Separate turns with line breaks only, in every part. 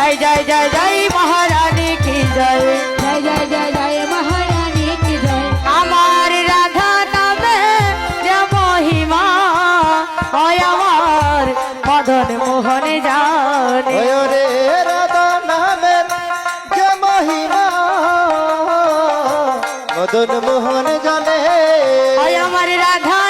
জয় জয় জয় জয় মহারানী কি জয়?
জয় জয় জয় জয় মহারানী কি জয়?
আমার রাধা নামে যে মহিমা হয় আমার মদন মোহন জানে।
রে রাধা নামের যে মহিমা মদন মোহন জানে।
আমার রাধা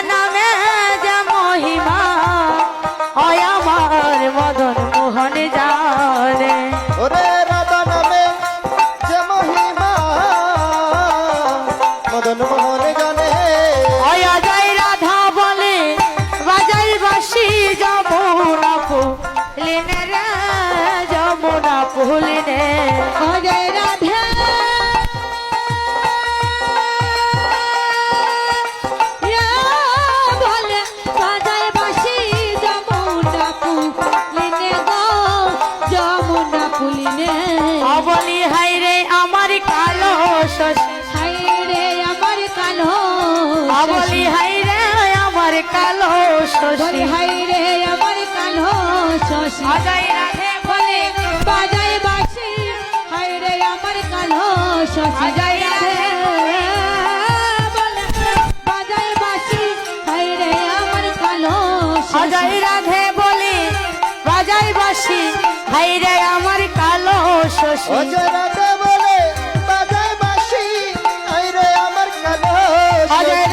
ফুলিনে
অজয় রাধা।
অবলি হাই রে আমার কালো
হাই রে আমার কালো
অবলি হাই রে আমার কালো শশী।
হাই রে আমার কালো শশী।
অজয় রাধে বলে
বাজায়
অজয় রাধে।
বলি বাজাই বাসি হাই রে আমার কালো শশী।
অজয় রাধে বলে বাজাই বাসি হাই রে আমার কালো
অজয়